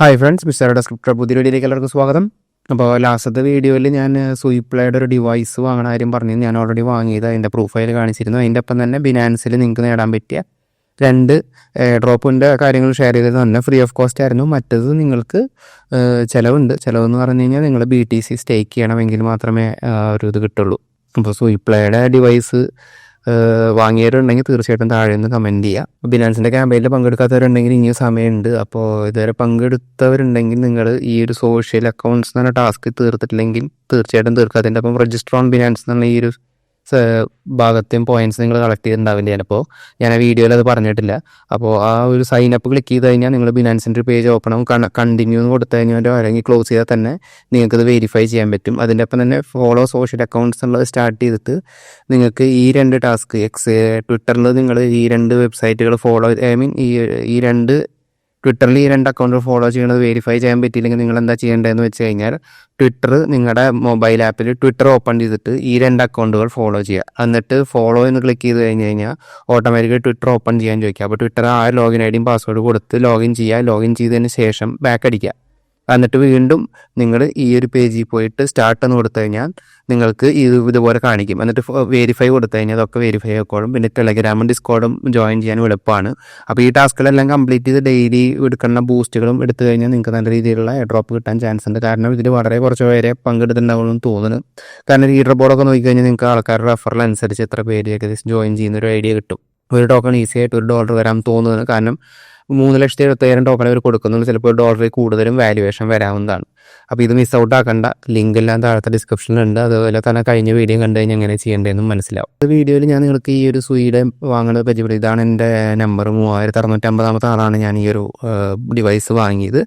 Hi friends മിസ്റ്ററുടെ സ്ക്രിപ്റ്റർ പുതിയ വീഡിയോയിലേക്ക് എല്ലാവർക്കും സ്വാഗതം. അപ്പോൾ ലാസ്റ്റത്തെ വീഡിയോയിൽ ഞാൻ സുയിപ്ലയുടെ ഒരു ഡിവൈസ് വാങ്ങണ കാര്യം പറഞ്ഞു ഞാൻ ഓൾറെഡി വാങ്ങിയത്. അതിന്റെ പ്രൂഫൈൽ കാണിച്ചിരുന്നു. അതിന്റെ ഒപ്പം തന്നെ ബിനാൻസിൽ നിങ്ങൾക്ക് നേടാൻ പറ്റിയ രണ്ട് ഡ്രോപ്പിന്റെ കാര്യങ്ങൾ ഷെയർ ചെയ്തത് തന്നെ ഫ്രീ ഓഫ് കോസ്റ്റ് ആയിരുന്നു. മറ്റത് നിങ്ങൾക്ക് ചിലവുണ്ട്. ചിലവെന്ന് പറഞ്ഞു കഴിഞ്ഞാൽ നിങ്ങൾ ബി ടി സി സ്റ്റേക്ക് ചെയ്യണമെങ്കിൽ മാത്രമേ ഒരു ഇത് കിട്ടുള്ളൂ. അപ്പോൾ സുയിപ്ലയുടെ ഡിവൈസ് വാങ്ങിയവരുണ്ടെങ്കിൽ തീർച്ചയായിട്ടും താഴെ നിന്ന് കമന്റ് ചെയ്യുക ബിനാൻസിന്റെ ക്യാമ്പയിനിൽ പങ്കെടുക്കാത്തവരുണ്ടെങ്കിൽ ഇനിയും സമയമുണ്ട്. അപ്പോൾ ഇതുവരെ പങ്കെടുത്തവരുണ്ടെങ്കിൽ നിങ്ങൾ ഈ ഒരു സോഷ്യൽ അക്കൗണ്ട്സ് എന്ന് ടാസ്ക് തീർത്തിട്ടില്ലെങ്കിൽ തീർച്ചയായിട്ടും തീർക്കുക അതിന്റെ അപ്പം രജിസ്റ്റർ ഓൺ ബിനാൻസ് എന്നുള്ള ഈ ഒരു ഭാഗത്തെയും പോയിന്റ്സ് നിങ്ങൾ കളക്ട് ചെയ്തിട്ടുണ്ടാവില്ല ചിലപ്പോൾ ഞാൻ ആ വീഡിയോയിൽ അത് പറഞ്ഞിട്ടില്ല. അപ്പോൾ ആ ഒരു സൈൻ അപ്പ് ക്ലിക്ക് ചെയ്ത് കഴിഞ്ഞാൽ നിങ്ങൾ ബിനാൻസിന്റെ പേജ് ഓപ്പൺ ആവും. കണ്ടിന്യൂ എന്ന് കൊടുത്തു കഴിഞ്ഞാൽ അല്ലെങ്കിൽ ക്ലോസ് ചെയ്താൽ തന്നെ നിങ്ങൾക്കത് വെരിഫൈ ചെയ്യാൻ പറ്റും. അതിന്റെ ഒപ്പം തന്നെ ഫോളോ സോഷ്യൽ അക്കൗണ്ട്സ് എന്നുള്ളത് സ്റ്റാർട്ട് ചെയ്തിട്ട് നിങ്ങൾക്ക് ഈ രണ്ട് ടാസ്ക് എക്സ് ട്വിറ്ററിൽ നിങ്ങൾ ഈ രണ്ട് വെബ്സൈറ്റുകൾ ഫോളോ ഐ മീൻ ഈ ഈ രണ്ട് ട്വിറ്ററിൽ ഈ രണ്ട് അക്കൗണ്ട് ഫോളോ ചെയ്യുന്നത് വെരിഫൈ ചെയ്യാൻ പറ്റിയില്ലെങ്കിൽ നിങ്ങൾ എന്താ ചെയ്യേണ്ടതെന്ന് വെച്ച് കഴിഞ്ഞാൽ ട്വിറ്റർ നിങ്ങളുടെ മൊബൈൽ ആപ്പിൽ ട്വിറ്റർ ഓപ്പൺ ചെയ്തിട്ട് ഈ രണ്ട് അക്കൗണ്ടുകൾ ഫോളോ ചെയ്യുക. എന്നിട്ട് ഫോളോ എന്ന് ക്ലിക്ക് ചെയ്ത് കഴിഞ്ഞ് കഴിഞ്ഞാൽ ഓട്ടോമാറ്റിക്കലി ട്വിറ്റർ ഓപ്പൺ ചെയ്യാൻ ചോദിക്കുക. അപ്പോൾ ട്വിറ്റർ ആ ലോഗിൻ ഐ ഡിയും പാസ്വേഡ് കൊടുത്ത് ലോഗിൻ ചെയ്യുക. ലോഗിൻ ചെയ്തതിന് ശേഷം ബാക്ക് അടിക്കുക. എന്നിട്ട് വീണ്ടും നിങ്ങൾ ഈ ഒരു പേജിൽ പോയിട്ട് സ്റ്റാർട്ട് എന്ന് കൊടുത്തു കഴിഞ്ഞാൽ നിങ്ങൾക്ക് ഇത് ഇതുപോലെ കാണിക്കും. എന്നിട്ട് വെരിഫൈ കൊടുത്തു കഴിഞ്ഞാൽ അതൊക്കെ വെരിഫൈ ആക്കോളും പിന്നെ ടെലഗ്രാമും ഡിസ്കോഡും ജോയിൻ ചെയ്യാൻ എളുപ്പമാണ്. അപ്പോൾ ഈ ടാസ്കുകളെല്ലാം കംപ്ലീറ്റ് ചെയ്ത് ഡെയിലി എടുക്കുന്ന ബൂസ്റ്റുകളും എടുത്തു കഴിഞ്ഞാൽ നിങ്ങൾക്ക് നല്ല രീതിയിലുള്ള ഡ്രോപ്പ് കിട്ടാൻ ചാൻസ് ഉണ്ട്. കാരണം ഇതിൽ വളരെ കുറച്ച് പേരെ പങ്കെടുത്തിട്ടുണ്ടാവുമെന്ന് തോന്നുന്നു. കാരണം ലീഡർ ബോർഡൊക്കെ നോക്കിക്കഴിഞ്ഞാൽ നിങ്ങൾക്ക് ആൾക്കാരുടെ റെഫറൽ അനുസരിച്ച് എത്ര പേര് ഏകദേശം ജോയിൻ ചെയ്യുന്ന ഒരു ഐഡിയ കിട്ടും. ഒരു ടോക്കൺ ഈസി ആയിട്ട് ഒരു ഡോളർ വരാൻ തോന്നുന്നത് കാരണം മൂന്ന് ലക്ഷത്തി എഴുപത്തയ്യായിരം ടോക്കൺ അവർ കൊടുക്കുന്നുണ്ട്. ചിലപ്പോൾ ഡോളറിൽ കൂടുതലും വാല്യുവേഷൻ വരാവുന്നതാണ്. അപ്പോൾ ഇത് മിസ് ഔട്ട് ആക്കണ്ട. ലിങ്ക് എല്ലാം താഴത്തെ ഡിസ്ക്രിപ്ഷനിലുണ്ട് അതുപോലെ തന്നെ കഴിഞ്ഞ വീഡിയോ കണ്ടു കഴിഞ്ഞാൽ എങ്ങനെ ചെയ്യേണ്ടതെന്നും മനസ്സിലാവും. വീഡിയോയിൽ ഞാൻ നിങ്ങൾക്ക് ഈ ഒരു സ്വീഡ് വാങ്ങുന്നത് പരിചയപ്പെടും ഇതാണ് എന്റെ നമ്പർ മൂവായിരത്തി അറുന്നൂറ്റമ്പതാമത്തെ ആളാണ് ഞാൻ ഈ ഒരു ഡിവൈസ് വാങ്ങിയത്.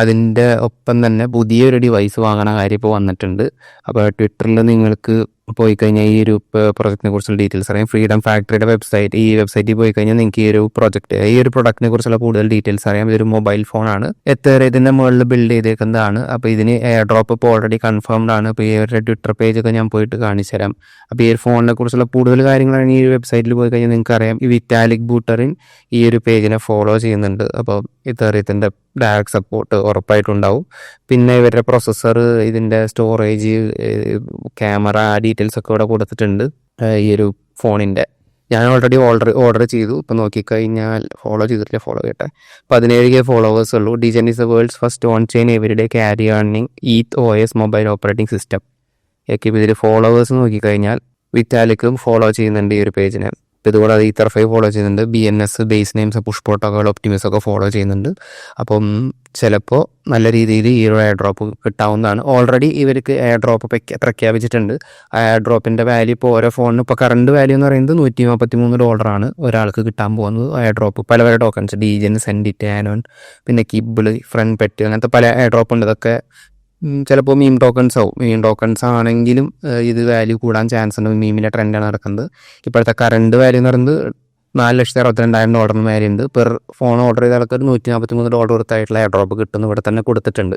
അതിന്റെ ഒപ്പം തന്നെ പുതിയൊരു ഡിവൈസ് വാങ്ങണ കാര്യം ഇപ്പോൾ വന്നിട്ടുണ്ട്. അപ്പോൾ ട്വിറ്ററിൽ നിങ്ങൾക്ക് പോയി കഴിഞ്ഞാൽ ഈ ഒരു പ്രൊജക്റ്റിനെ കുറിച്ചുള്ള ഡീറ്റെയിൽസ് അറിയാം. ഫ്രീഡം ഫാക്ടറിയുടെ വെബ്സൈറ്റ് ഈ വെബ്സൈറ്റിൽ പോയി കഴിഞ്ഞാൽ നിങ്ങൾക്ക് ഈ ഒരു പ്രൊജക്റ്റ് ഈ ഒരു പ്രൊഡക്റ്റിനെ കുറിച്ചുള്ള കൂടുതൽ ഡീറ്റെയിൽസ് അറിയാം. ഇതൊരു മൊബൈൽ ഫോണാണ് എത്ര ഇതിന്റെ മുകളിൽ ബിൽഡ് ചെയ്തേക്കുന്നതാണ്. അപ്പോൾ ഇതിന് എയർ ഡ്രോപ്പ് ഇപ്പോൾ ഓൾറെഡി കൺഫേംഡ് ആണ് അപ്പോൾ ഒരു ട്വിറ്റർ പേജൊക്കെ ഞാൻ പോയിട്ട് കാണിച്ചു തരാം അപ്പോൾ ഈ ഒരു ഫോണിനെ കുറിച്ചുള്ള കൂടുതൽ കാര്യങ്ങളാണ് ഈ ഒരു വെബ്സൈറ്റിൽ പോയി കഴിഞ്ഞാൽ നിങ്ങൾക്ക് അറിയാം ഈ വിറ്റാലിക് ബൂട്ടറിൻ ഈ ഒരു പേജിനെ ഫോളോ ചെയ്യുന്നുണ്ട്. അപ്പോൾ ഇത്തറിയത്തിന്റെ ഡയറക്ട് സപ്പോർട്ട് ഉറപ്പായിട്ടുണ്ടാവും. പിന്നെ ഇവരുടെ പ്രൊസസ്സർ ഇതിന്റെ സ്റ്റോറേജ് ക്യാമറ ഡീറ്റെയിൽസ് ഒക്കെ ഇവിടെ കൊടുത്തിട്ടുണ്ട്. ഈ ഒരു ഫോണിന്റെ ഞാൻ ഓൾറെഡി ഓർഡർ ഓർഡർ ചെയ്തു. ഇപ്പം നോക്കിക്കഴിഞ്ഞാൽ ഫോളോ ചെയ്തിട്ടില്ല ഫോളോ കേട്ടെ പതിനേഴ് കെ ഫോളോവേഴ്സ് ഉള്ളൂ. Degen is the world's first on chain everyday carry earning eth O S mobile operating system ഒക്കെ ഇതിൽ ഫോളോവേഴ്സ് നോക്കിക്കഴിഞ്ഞാൽ വിറ്റാലിക്കും ഫോളോ ചെയ്യുന്നുണ്ട് ഈ ഒരു പേജിനെ ഇപ്പോൾ ഇതുകൂടാതെ ഈ ഫൈവ് ഫോളോ ചെയ്യുന്നുണ്ട്. B N S base names push protocol Optimism ഒക്കെ ഫോളോ ചെയ്യുന്നുണ്ട്. അപ്പം ചിലപ്പോൾ നല്ല രീതിയിൽ ഈ ഒരു എയർ ഡ്രോപ്പ് കിട്ടാവുന്നതാണ്. ഓൾറെഡി ഇവർക്ക് എയർ ഡ്രോപ്പ് പ്രഖ്യാപിച്ചിട്ടുണ്ട്. ആ എയർ ഡ്രോപ്പിന്റെ വാല്യൂ ഇപ്പോൾ ഓരോ ഫോണിന് ഇപ്പോൾ കറണ്ട് വാല്യൂ എന്ന് പറയുന്നത് നൂറ്റി നാൽപ്പത്തി മൂന്ന് ഡോളറാണ് ഒരാൾക്ക് കിട്ടാൻ പോകുന്നത് എയർ ഡ്രോപ്പ് പല പല ടോക്കൺസ് ഡീജൻ സെൻഡിറ്റ് ആനോൺ പിന്നെ കിബിൾ ഫ്രണ്ട് പെറ്റ് അങ്ങനത്തെ പല എയർ ഡ്രോപ്പ് ഉണ്ട്. ഇതൊക്കെ ചിലപ്പോൾ മീം ടോക്കൺസ് ആവും. മീം ടോക്കൺസ് ആണെങ്കിലും ഇത് വാല്യൂ കൂടാൻ ചാൻസ് ഉണ്ട്. മീമിന്റെ ട്രെൻഡാണ് നടക്കുന്നത്. ഇപ്പോഴത്തെ കറണ്ട് വാല്യൂ എന്ന് പറയുന്നത് നാല് ലക്ഷത്തി അറുപത്തിരണ്ടായിരം ഡോളറിന് ഉണ്ട്. പെർ ഫോൺ ഓർഡർ ചെയ്ത ആൾക്കാർ നൂറ്റി നാൽപ്പത്തി മൂന്ന് ഡോളർ കൊടുത്തായിട്ടുള്ള എയർ ഡ്രോപ്പ് കിട്ടുന്നു ഇവിടെ തന്നെ കൊടുത്തിട്ടുണ്ട്.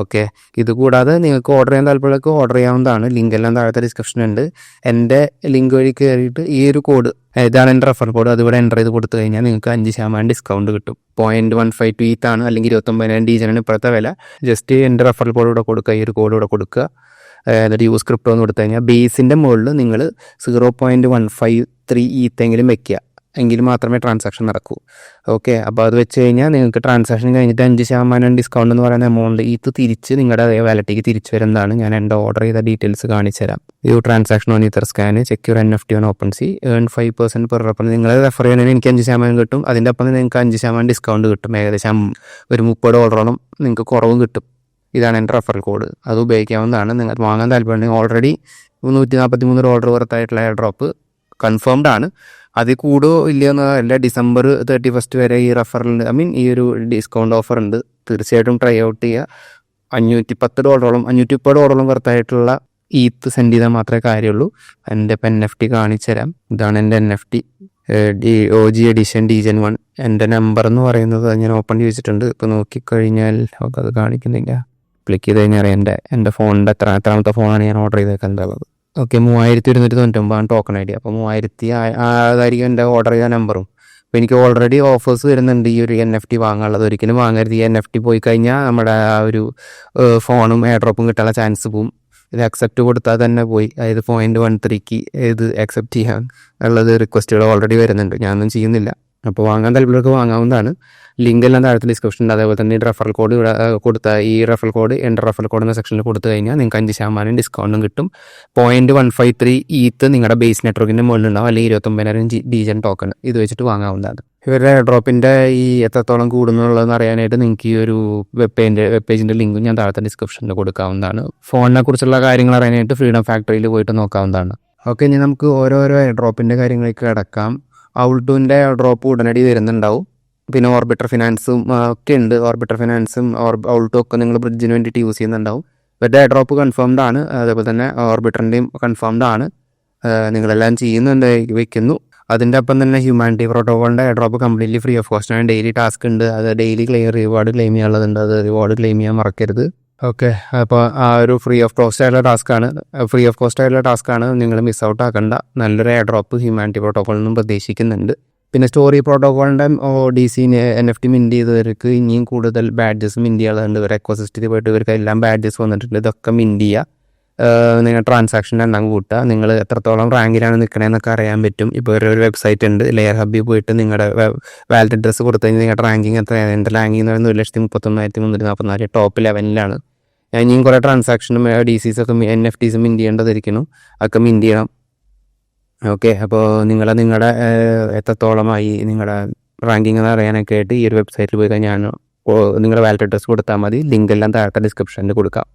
ഓക്കെ ഇത് കൂടാതെ നിങ്ങൾക്ക് ഓർഡർ ചെയ്യാൻ താല്പര്യമൊക്കെ ഓർഡർ ചെയ്യാവുന്നതാണ്. ലിങ്ക് എല്ലാം താഴത്തെ ഡിസ്ക്രിപ്ഷൻ ഉണ്ട്. എന്റെ ലിങ്ക് വഴി കയറിയിട്ട് ഈ ഒരു കോഡ് ഇതാണ് എന്റെ റെഫർ കോഡ് അതിവിടെ എന്റർ ചെയ്ത് കൊടുത്തു കഴിഞ്ഞാൽ നിങ്ങൾക്ക് അഞ്ച് ശതമാനം ഡിസ്കൗണ്ട് കിട്ടും. Point one five two ETH ആണ് അല്ലെങ്കിൽ ഇരുപത്തൊമ്പതിനായിരം ഡീജനാണ് ഇപ്പോഴത്തെ വില. ജസ്റ്റ് എന്റെ റെഫർ കോഡ് ഇവിടെ കൊടുക്കുക. ഈ ഒരു കോഡ് ഇവിടെ കൊടുക്കുക. എന്നിട്ട് യൂസ് ക്രിപ്റ്റോ എന്ന് കൊടുത്തു കഴിഞ്ഞാൽ ബേസിന്റെ മുകളിൽ നിങ്ങൾ zero point one five three ഈത്തെങ്കിലും വെക്കുക. എങ്കിൽ മാത്രമേ ട്രാൻസാക്ഷൻ നടക്കൂ. ഓക്കെ അപ്പോൾ അത് വെച്ച് കഴിഞ്ഞാൽ നിങ്ങൾക്ക് ട്രാൻസാക്ഷൻ കഴിഞ്ഞിട്ട് അഞ്ച് ശതമാനം ഡിസ്കൗണ്ട് എന്ന് പറയുന്ന എമൗണ്ട് ഇത് തിരിച്ച് നിങ്ങളുടെ അതേ വാലറ്റിലേക്ക് തിരിച്ചു വരുന്നതാണ്. ഞാൻ എന്റെ ഓർഡർ ചെയ്ത ഡീറ്റെയിൽസ് കാണിച്ചു തരാം. You transaction on ഇത്തർ scan secure N F T on OpenSea earn five percent per നിങ്ങൾ റെഫർ ചെയ്യണമെങ്കിൽ എനിക്ക് അഞ്ച് ശതമാനം കിട്ടും. അതിന്റെ ഒപ്പം നിങ്ങൾക്ക് അഞ്ച് ശതമാനം ഡിസ്കൗണ്ട് കിട്ടും. ഏകദേശം ഒരു മുപ്പത് ഡോളറോളം നിങ്ങൾക്ക് കുറവും കിട്ടും. ഇതാണ് എന്റെ റെഫറൽ കോഡ് അത് ഉപയോഗിക്കാവുന്നതാണ്. നിങ്ങൾ വാങ്ങാൻ താല്പര്യമുണ്ടെങ്കിൽ ഓൾറെഡി നൂറ്റി നാൽപ്പത്തി മൂന്ന് ഡോളർ വർത്തായിട്ടുള്ള എയർ ഡ്രോപ്പ് കൺഫേംഡ് ആണ്. അതിൽ കൂടുതൽ ഇല്ലയോ എന്നല്ല ഡിസംബർ തേർട്ടി ഫസ്റ്റ് വരെ ഈ റഫറൽ ഐ മീൻ ഈ ഒരു ഡിസ്കൗണ്ട് ഓഫർ ഉണ്ട്. തീർച്ചയായിട്ടും ട്രൈ ഔട്ട് ചെയ്യുക അഞ്ഞൂറ്റി പത്ത് ഡോളറോളം അഞ്ഞൂറ്റി മുപ്പത് ഡോളറോളം വർത്തായിട്ടുള്ള ഈത്ത് സെൻഡ് ചെയ്താൽ മാത്രമേ കാര്യമുള്ളൂ. എന്റെ ഇപ്പം എൻ എഫ് ടി കാണിച്ചു തരാം. ഇതാണ് എന്റെ N F T D O G edition Degen one എന്റെ നമ്പർ എന്ന് പറയുന്നത് ഞാൻ ഓപ്പൺ ചെയ്ത് വെച്ചിട്ടുണ്ട് ഇപ്പോൾ നോക്കിക്കഴിഞ്ഞാൽ അത് കാണിക്കുന്നില്ല. ക്ലിക്ക് ചെയ്ത് കഴിഞ്ഞാൽ അറിയാം എന്റെ എന്റെ ഫോണിന്റെ എത്ര എത്രാമത്തെ ഫോണാണ് ഞാൻ ഓർഡർ ചെയ്തേക്കുന്നത് ഓക്കെ മൂവായിരത്തി ഒരുന്നൂറ്റി തൊണ്ണൂറ്റൊമ്പതാണ് ടോക്കൺ ഐ ഡി. അപ്പോൾ മൂവായിരത്തി അതായിരിക്കും എന്റെ ഓർഡർ ചെയ്ത നമ്പറും അപ്പോൾ എനിക്ക് ഓൾറെഡി ഓഫേഴ്സ് വരുന്നുണ്ട് ഈ ഒരു എൻ എഫ് ടി വാങ്ങാനുള്ളത്. ഒരിക്കലും വാങ്ങരുത്. ഈ എൻ എഫ് ടി പോയി കഴിഞ്ഞാൽ നമ്മുടെ ആ ഒരു ഫോണും എയർ ഡ്രോപ്പും കിട്ടാനുള്ള ചാൻസ് പോവും. ഇത് അക്സെപ്റ്റ് കൊടുത്താൽ തന്നെ പോയി. അതായത് പോയിന്റ് വൺ ത്രീക്ക് ഇത് അക്സെപ്റ്റ് ചെയ്യാൻ ഉള്ളത് റിക്വസ്റ്റുകൾ ഓൾറെഡി വരുന്നുണ്ട്. ഞാനൊന്നും ചെയ്യുന്നില്ല. അപ്പോൾ വാങ്ങാൻ താല്പര്യമുള്ളവർക്ക് വാങ്ങാവുന്നതാണ്. ലിങ്ക് എല്ലാം താഴത്തെ ഡിസ്ക്രിപ്ഷൻ ഉണ്ട് അതേപോലെ തന്നെ റെഫറൽ കോഡ് കൊടുത്ത ഈ റെഫറൽ കോഡ് എന്റെ റെഫറൽ കോഡ് എന്ന സെക്ഷനിൽ കൊടുത്തു കഴിഞ്ഞാൽ നിങ്ങൾക്ക് അഞ്ച് ശതമാനം ഡിസ്കൗണ്ടും കിട്ടും. Point one five three ETH നിങ്ങളുടെ ബേസ് നെറ്റ്വർക്കിന്റെ മുകളിലുണ്ടാവും അല്ലെങ്കിൽ ഇരുപത്തൊമ്പതിനായിരം ഡീജൻ ടോക്കൺ ഇത് വെച്ചിട്ട് വാങ്ങാവുന്നതാണ്. ഇവരുടെ ഡ്രോപ്പിന്റെ ഈ എത്രത്തോളം കൂടുന്നുള്ളതെന്ന് അറിയാനായിട്ട് നിങ്ങൾക്ക് ഈ ഒരു വെബ് പേജിന്റെ വെബ് പേജിന്റെ ലിങ്കും ഞാൻ താഴത്തെ ഡിസ്ക്രിപ്ഷനിൽ കൊടുക്കാവുന്നതാണ്. ഫോണിനെ കുറിച്ചുള്ള കാര്യങ്ങൾ അറിയാനായിട്ട് ഫ്രീഡം ഫാക്ടറിയിൽ പോയിട്ട് നോക്കാവുന്നതാണ്. ഓക്കെ ഇനി നമുക്ക് ഓരോരോ ഡ്രോപ്പിന്റെ കാര്യങ്ങളിലേക്ക് കിടക്കാം. ഔൾട്ടുവിന്റെ ഡ്രോപ്പ് ഉടനടി വരുന്നുണ്ടാവും. പിന്നെ ഓർബിറ്റർ ഫിനാൻസും ഒക്കെ ഉണ്ട്. ഓർബിറ്റർ ഫിനാൻസും ഔൾട്ടും ഒക്കെ നിങ്ങൾ ബ്രിഡ്ജിന് വേണ്ടിയിട്ട് യൂസ് ചെയ്യുന്നുണ്ടാവും. ഇവരുടെ ഡ്രോപ്പ് കൺഫേംഡ് ആണ്. അതേപോലെ തന്നെ ഓർബിറ്ററിന്റെയും കൺഫേംഡ് ആണ്. നിങ്ങളെല്ലാം ചെയ്യുന്നുണ്ട് വെക്കുന്നു. അതിന്റെ ഒപ്പം തന്നെ humanity പ്രോട്ടോകോളിന്റെ drop completely free of cost ആണ് ഡെയിലി ടാസ്ക് ഉണ്ട്. അത് ഡെയിലി ക്ലെയിം റിവാർഡ് ക്ലെയിം ചെയ്യാനുള്ളതുണ്ട്. അത് റിവാർഡ് ക്ലെയിം ചെയ്യാൻ മറക്കരുത്. ഓക്കെ. അപ്പോൾ ആ ഒരു ഫ്രീ ഓഫ് കോസ്റ്റ് ആയിട്ടുള്ള ടാസ്ക് ആണ്. ഫ്രീ ഓഫ് കോസ്റ്റ് ആയിട്ടുള്ള ടാസ്ക് ആണ് നിങ്ങൾ മിസ് ഔട്ട് ആക്കണ്ട. നല്ലൊരു എയർ ഡ്രോപ്പ് ഹ്യൂമാനിറ്റി പ്രോട്ടോക്കോളിൽ നിന്നും പ്രതീക്ഷിക്കുന്നുണ്ട്. പിന്നെ Story പ്രോട്ടോകോളിന്റെ D C N F T mint ചെയ്തവർക്ക് ഇനിയും കൂടുതൽ ബാഡ്ജസ് മിന്റ് ചെയ്യാറുണ്ട് ഇവർ എക്കോസിസ്റ്റിൽ പോയിട്ട് ഇവർക്ക് എല്ലാം ബാഡ്ജസ് വന്നിട്ടുണ്ട്. ഇതൊക്കെ മിന്റ് ചെയ്യുക നിങ്ങൾ ട്രാൻസാക്ഷൻ എണ്ണം കൂട്ടുക നിങ്ങൾ എത്രത്തോളം റാങ്കിലാണ് നിൽക്കണതെന്നൊക്കെ അറിയാൻ പറ്റും. ഇപ്പോൾ ഒരു വെബ്സൈറ്റ് ഉണ്ട്. ലെയർ ഹബ്ബിൽ പോയിട്ട് നിങ്ങളുടെ വാലറ്റ് അഡ്രസ്സ് കൊടുത്തു കഴിഞ്ഞാൽ നിങ്ങളുടെ റാങ്കിങ് എത്രയാണ് എന്റെ റാങ്കിങ് എന്ന് പറയുന്നത് ഒരു ലക്ഷത്തി മുപ്പത്തൊന്നായിരത്തി മുന്നൂറ്റി നാൽപ്പത്തിനാല് ടോപ്പ് ലെവലിലാണ് ഞാൻ ഇനിയും കുറേ ട്രാൻസാക്ഷനും ഡി സീസൊക്കെ എൻ എഫ് ടീസും മിന്റ് ചെയ്യേണ്ടതിരിക്കുന്നു അതൊക്കെ മിന്റ് ചെയ്യണം. ഓക്കെ അപ്പോൾ നിങ്ങൾ നിങ്ങളുടെ എത്രത്തോളമായി നിങ്ങളുടെ റാങ്കിങ് എന്ന് അറിയാനൊക്കെ ആയിട്ട് ഈ ഒരു വെബ്സൈറ്റിൽ പോയി കഴിഞ്ഞാൽ നിങ്ങളുടെ വാലറ്റ് അഡ്രസ്സ് കൊടുത്താൽ മതി. ലിങ്ക് എല്ലാം താഴത്തെ ഡിസ്ക്രിപ്ഷനിൽ കൊടുക്കാം.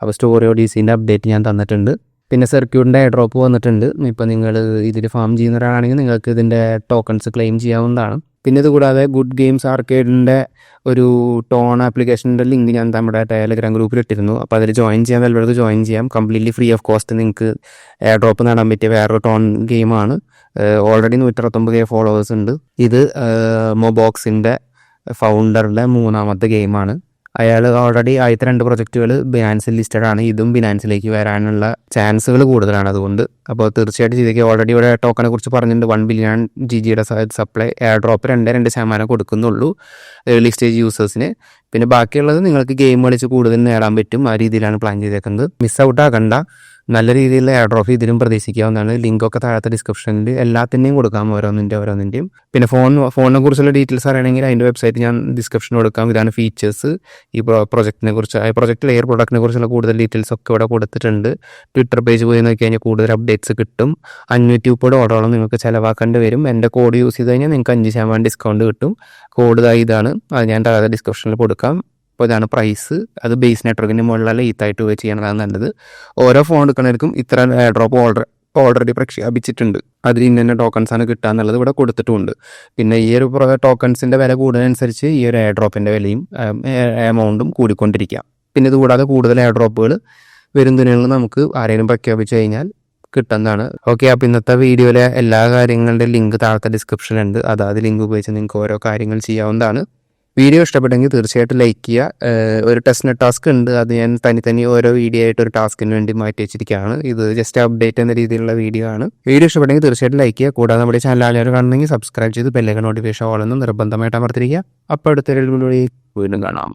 അപ്പോൾ സ്റ്റോറിയോ ഡി സീന്റെ അപ്ഡേറ്റ് ഞാൻ തന്നിട്ടുണ്ട്. പിന്നെ സർക്യൂട്ടിന്റെ ഡ്രോപ്പ് വന്നിട്ടുണ്ട്. ഇപ്പോൾ നിങ്ങൾ ഇതിൽ ഫാം ചെയ്യുന്ന ഒരാളാണെങ്കിൽ നിങ്ങൾക്ക് ഇതിന്റെ ടോക്കൺസ് ക്ലെയിം ചെയ്യാവുന്നതാണ്. പിന്നെ ഇത് കൂടാതെ ഗുഡ് ഗെയിംസ് ആർക്കേഡിന്റെ ഒരു ടോൺ ആപ്ലിക്കേഷന്റെ ലിങ്ക് ഞാൻ നമ്മുടെ ടെലഗ്രാം ഗ്രൂപ്പിൽ ഇട്ടിരുന്നു. അപ്പോൾ അതിൽ ജോയിൻ ചെയ്യാൻ നല്ലത് ജോയിൻ ചെയ്യാം. കംപ്ലീറ്റ്ലി ഫ്രീ ഓഫ് കോസ്റ്റ് നിങ്ങൾക്ക് എയർ ഡ്രോപ്പ് നേടാൻ പറ്റിയ വേറൊരു ടോൺ ഗെയിമാണ് ഓൾറെഡി നൂറ്ററുപത്തൊമ്പത് കെ ഫോളോവേഴ്സ് ഉണ്ട്. ഇത് മൊബോക്സിന്റെ ഫൗണ്ടറുടെ മൂന്നാമത്തെ ഗെയിമാണ് അയാൾ ഓൾറെഡി ആദ്യത്തെ രണ്ട് പ്രൊജക്റ്റുകൾ ബിനാൻസിൽ ലിസ്റ്റഡ് ആണ്. ഇതും ബിനാൻസിലേക്ക് വരാനുള്ള ചാൻസുകൾ കൂടുതലാണ് അതുകൊണ്ട്. അപ്പോൾ തീർച്ചയായിട്ടും ഇതിലേക്ക് ഓൾറെഡി ഇവിടെ ടോക്കണെ കുറിച്ച് പറഞ്ഞിട്ടുണ്ട്. വൺ ബില്യൺ ജി ജിയുടെ സപ്ലൈ എയർ ഡ്രോപ്പ് രണ്ട് രണ്ട് ശതമാനം കൊടുക്കുന്നുള്ളൂ ഏർലി സ്റ്റേജ് യൂസേഴ്സിന് പിന്നെ ബാക്കിയുള്ളത് നിങ്ങൾക്ക് ഗെയിം കളിച്ച് കൂടുതൽ നേടാൻ പറ്റും ആ രീതിയിലാണ് പ്ലാൻ ചെയ്തേക്കുന്നത്. മിസ് ഔട്ട് ആക്കണ്ട. നല്ല രീതിയിലുള്ള എയർ ഇതിലും പ്രതീക്ഷിക്കാവുന്നതാണ്. ലിങ്കൊക്കെ താഴത്തെ ഡിസ്ക്രിപ്ഷനിൽ എല്ലാത്തിന്റെയും കൊടുക്കാം ഓരോന്നിന്റെ ഓരോന്നിന്റെയും പിന്നെ ഫോൺ ഫോണിനെ കുറിച്ചുള്ള ഡീറ്റെയിൽസ് അറിയണമെങ്കിൽ അതിന്റെ വെബ്സൈറ്റ് ഞാൻ ഡിസ്ക്രിപ്ഷൻ കൊടുക്കാം. ഇതാണ് ഫീച്ചേഴ്സ് ഈ പ്രൊജക്റ്റിനെ കുറിച്ച് പ്രൊജക്റ്റിൽ എയർ പ്രൊഡക്റ്റിനെ കുറിച്ചുള്ള കൂടുതൽ ഡീറ്റെയിൽസ് ഒക്കെ ഇവിടെ കൊടുത്തിട്ടുണ്ട്. ട്വിറ്റർ പേജ് പോയി നോക്കി കഴിഞ്ഞാൽ കൂടുതൽ അപ്ഡേറ്റ്സ് കിട്ടും. അഞ്ഞൂറ്റി മുപ്പത് ഓർഡറോളം നിങ്ങൾക്ക് ചിലവാക്കേണ്ടി വരും. എന്റെ കോഡ് യൂസ് ചെയ്ത് കഴിഞ്ഞാൽ നിങ്ങൾക്ക് അഞ്ച് ശതമാനം ഡിസ്കൗണ്ട് കിട്ടും. കോഡ് ഇതാണ്. അത് ഞാൻ താഴെ ഡിസ്ക്രിപ്ഷനിൽ കൊടുക്കാം. അപ്പോൾ ഇതാണ് പ്രൈസ് അത് ബേസ് നെറ്റ്വർക്കിന്റെ മുകളിലല്ല ഈത്തായിട്ട് പോയി ചെയ്യണതാണ് നല്ലത്. ഓരോ ഫോൺ എടുക്കുന്നവർക്കും ഇത്ര ഡ്രോപ്പ് ഓർഡർ ഓൾറെഡി പ്രഖ്യാപിച്ചിട്ടുണ്ട്. അതിൽ ഇന്ന ഇന്ന ടോക്കൺസ് ആണ് കിട്ടുക എന്നുള്ളത് ഇവിടെ കൊടുത്തിട്ടുമുണ്ട്. പിന്നെ ഈ ഒരു ടോക്കൺസിന്റെ വില കൂടുന്നതനുസരിച്ച് ഈ ഒരു എയർ ഡ്രോപ്പിന്റെ വിലയും എമൗണ്ടും കൂടിക്കൊണ്ടിരിക്കാം പിന്നെ ഇത് കൂടാതെ കൂടുതൽ എയർ ഡ്രോപ്പുകൾ വരും ദിനങ്ങളിൽ നമുക്ക് ആരെങ്കിലും പ്രഖ്യാപിച്ചു കഴിഞ്ഞാൽ കിട്ടുന്നതാണ്. ഓക്കെ അപ്പോൾ ഇന്നത്തെ വീഡിയോയിലെ എല്ലാ കാര്യങ്ങളുടെയും ലിങ്ക് താഴത്തെ ഡിസ്ക്രിപ്ഷനിലുണ്ട് അതാത് ലിങ്ക് ഉപയോഗിച്ച് നിങ്ങൾക്ക് ഓരോ കാര്യങ്ങൾ ചെയ്യാവുന്നതാണ്. വീഡിയോ ഇഷ്ടപ്പെട്ടെങ്കിൽ തീർച്ചയായിട്ടും ലൈക്ക് ചെയ്യുക. ഒരു ടെസ്റ്റ് ടാസ്ക് ഉണ്ട്. അത് ഞാൻ തനി തനി ഓരോ വീഡിയോ ആയിട്ട് ഒരു ടാസ്കിന് വേണ്ടി മാറ്റി വെച്ചിരിക്കുകയാണ്. ഇത് ജസ്റ്റ് അപ്ഡേറ്റ് എന്ന രീതിയിലുള്ള വീഡിയോ ആണ്. വീഡിയോ ഇഷ്ടപ്പെട്ടെങ്കിൽ തീർച്ചയായിട്ടും ലൈക്ക് ചെയ്യുക. കൂടാതെ നമ്മുടെ ചാനൽ ആളുകൾ കാണണമെങ്കിൽ സബ്സ്ക്രൈബ് ചെയ്ത് ബെല്ലൈക്കൺ നോട്ടിഫിക്കേഷൻ ഓളെന്ന് നിർബന്ധമായിട്ട് അമർത്തിരിക്കുക. അപ്പോൾ അടുത്തൊരു വീണ്ടും കാണാം.